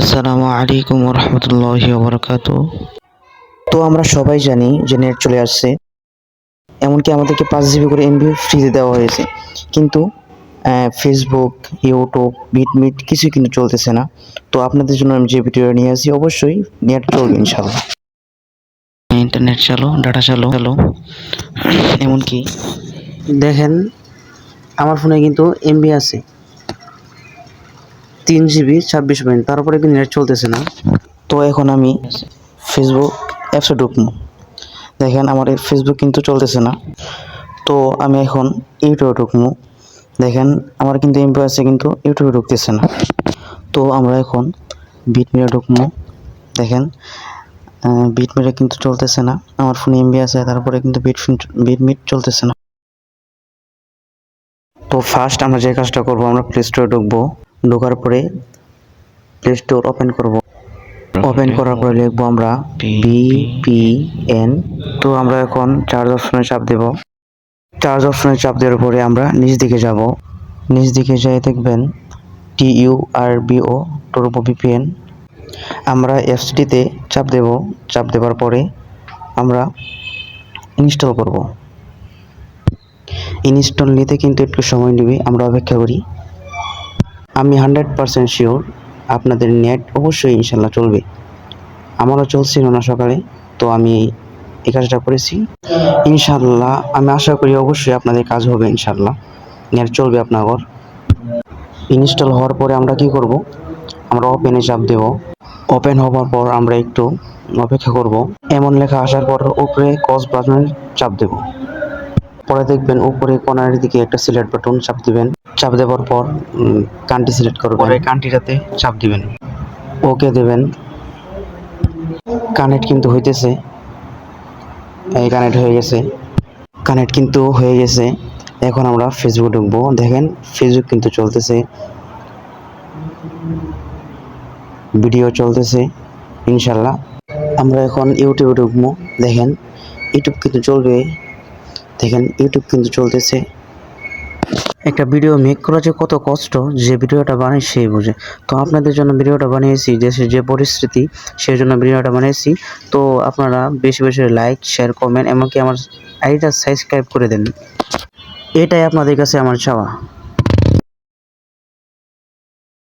আসসালামু আলাইকুম রহমতুল্লাহি ওবরাকাত। তো আমরা সবাই জানি যে নেট চলে আসছে এমনকি আমাদেরকে পাঁচ জিবি করে এমবি ফ্রিতে দেওয়া হয়েছে। কিন্তু ফেসবুক ইউটিউব মিট কিছুই কিন্তু চলতেছে না। তো আপনাদের জন্য আমি যে ভিডিওটা নিয়ে আসি অবশ্যই নেট চলবে ইনশাল্লাহ ইন্টারনেট চালো ডাটা চালো চালো। এমনকি দেখেন আমার ফোনে কিন্তু এমবি আছে। তিন জিবি ছাব্বিশ মিনিট তারপরে কিন্তু নেট চলতেছে না। তো এখন আমি ফেসবুক অ্যাপসে ঢুকবো। দেখেন আমার এই ফেসবুক কিন্তু চলতেছে না। তো আমি এখন ইউটিউবে ঢুকবো। দেখেন আমার কিন্তু এমবি আছে কিন্তু ইউটিউবে ঢুকতেছে না। তো আমরা এখন বিট মিরে ঢুকবো। দেখেন বিট মিরে কিন্তু চলতেছে না। আমার ফোনে এমবি আছে, তারপরে কিন্তু বিট বিট মিট চলতেছে না। তো ফার্স্ট আমরা যে কাজটা করব, আমরা প্লে স্টোরে ঢুকবো। ঢোকার পরে প্লে স্টোর ওপেন করব। ওপেন করার পরে লিখব আমরা বিপিএন তো আমরা এখন চার্জ অপশনে চাপ দেব। চার্জ অপশনে চাপ দেওয়ার পরে আমরা নিচ দিকে যাব। নিচ দিকে যাই দেখবেন টি ইউ আর বিও টুরবো বিপিএন আমরা এফসিটিতে চাপ দেব। চাপ দেওয়ার পরে আমরা ইনস্টল করব। ইনস্টল নিতে কিন্তু একটু সময় নেবে, আমরা অপেক্ষা করি। আমি হান্ড্রেড পারসেন্ট শিওর আপনাদের নেট অবশ্যই ইনশাল্লাহ চলবে। আমারও চলছিল না সকালে, তো আমি এই কাজটা করেছি। ইনশাল্লাহ আমি আশা করি অবশ্যই আপনাদের কাজ হবে ইনশাল্লাহ। নেট চলবে আপনার ঘর। ইনস্টল হওয়ার পরে আমরা কি করব? আমরা ওপেনে চাপ দেব। ওপেন হওয়ার পর আমরা একটু অপেক্ষা করব। এমন লেখা আসার পর উপরে কস বাটনে চাপ দেব। পরে দেখবেন উপরে কোনার দিকে একটা সিলেক্ট বাটন চাপ দিবেন। চাপ দেওয়ার পর কান্ট্রি সিলেক্ট করবেন। পরে কান্ট্রিটাতে চাপ দিবেন। ওকে দেবেন। কানেক্ট কিন্তু হইতেছে। এই কানেক্ট হয়ে গেছে। কানেক্ট কিন্তু হয়ে গেছে। এখন আমরা ফেসবুক ঢুকবো। দেখেন ফেসবুক কিন্তু চলতেছে। ভিডিও চলতেছে ইনশাল্লাহ। আমরা এখন ইউটিউবে ঢুকবো। দেখেন ইউটিউব কিন্তু চলবে। দেখেন ইউটিউব কিন্তু চলতেছে। একটা ভিডিও মেক করা যে কত কষ্ট, যে ভিডিওটা বানাই সেই বুঝে। তো আপনাদের জন্য ভিডিওটা বানিয়েছি, দেশের যে পরিস্থিতি, সেই জন্য ভিডিওটা বানিয়েছি। তো আপনারা বেশি বেশি লাইক শেয়ার কমেন্ট এমনকি আমার আইডিটা সাবস্ক্রাইব করে দেন। এটাই আপনাদের কাছে আমার চাওয়া।